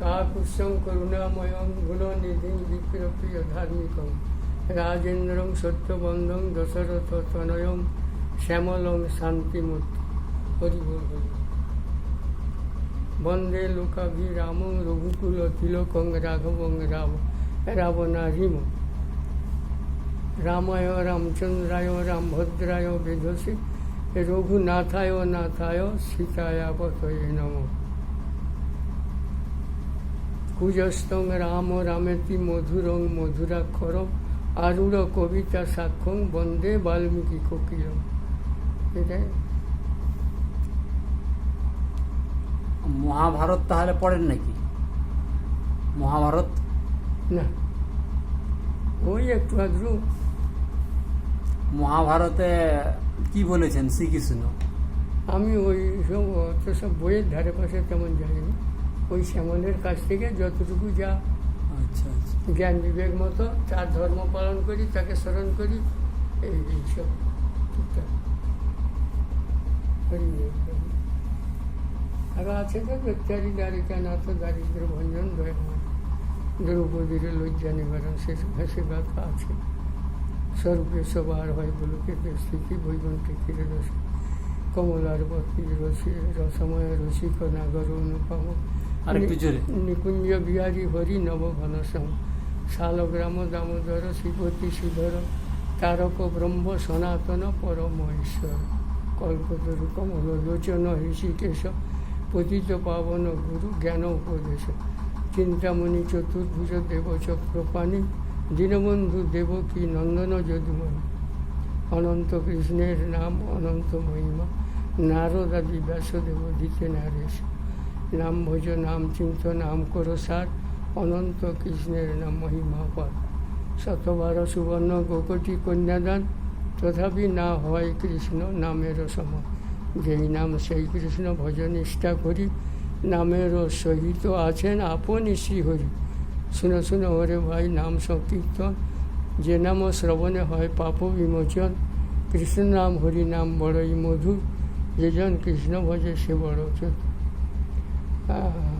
কাকুৎসং করুণাময়ং গুণনিধিং বিপ্রপ্রিয় ধার্মিকং। রাজেন্দ্রং সত্যবন্ধং দশরথ তনয়ং শ্যামলং শান্তিমূর্তি। হরি বল হরি বল। বন্দে লোকাভিরামং রঘুকুল তিলকং রাঘবং রাব রাবণারিম রামায় রামচন্দ্রায় রামভদ্রায় বেধসি। রঘুনাথায় নাথায় সীতায়া পতয়ে নম। কুজস্তং রাম রামেতি মধুরং মধুরাক্ষর আরূঢ় কবিতা সাক্ষং বন্দে বাল্মীকি কোকিল। এটাই। মহাভারত তাহলে পড়েন নাকি? মহাভারত? না। ওই একটু আধটু। মহাভারতে কি বলেছেন? শ্রীকৃষ্ণ। আমি ওই সব অত সব বইয়ের ধারে পাশে তেমন যাইনি। ওই শ্যামলের কাছ থেকে যতটুকু যা আচ্ছা আচ্ছা। জ্ঞান বিবেক মতো তার ধর্ম পালন করি তাকে স্মরণ করি এই এইসব। টুকটাক হরি বল, হরি বল। আরও আছে তো প্রত্যারি দ্বারিকা নাথ দারিদ্র ভঞ্জন দয়াময়। দ্রৌপদীর লজ্জা নিবারণ শেষ ভাষে গাথা আছে। স্বরূপে সবার হয় বলুকে স্থিতি বৈকুণ্ঠিকের রস। কমলার বতী রসি রসময় রসিক নাগর অনুপম। আরেকটু জোরে। নিকুঞ্জ বিহারী হরি নব ঘনসম শালগ্রাম দামোদর শিবতী শ্রীধর তারক ব্রহ্ম সনাতন পরম ঈশ্বর। কল্পতরু কমল লোচন ঋষিকেশ। পতিত পাবন গুরু জ্ঞান উপদেশ। চিন্তামণি চতুর্ভুজ দেব চক্রপাণি। দীনবন্ধু দেবকী নন্দন যদুমণি। অনন্ত কৃষ্ণের নাম অনন্ত মহিমা। নারদাদি ব্যাসদেব দিতে নারেশ। নাম ভোজ, নাম চিন্ত, নাম করো সার। অনন্ত কৃষ্ণের নাম মহিমা পর। শতবার সুবর্ণ গোকটি কন্যাদান। তথাপি না হয় কৃষ্ণ নামের সম। যেই নাম সেই কৃষ্ণ ভজ নিষ্ঠা করি। নামের সহিত আছেন আপনি শ্রীহরি শুনো শুনো, ওরে ভাই, নাম সংকীর্তন। যে নাম শ্রবণে হয় পাপ বিমোচন। কৃষ্ণ নাম, হরি নাম, বড়ই মধুর। যেজন কৃষ্ণ ভজে সে বড় চতুর। Uh.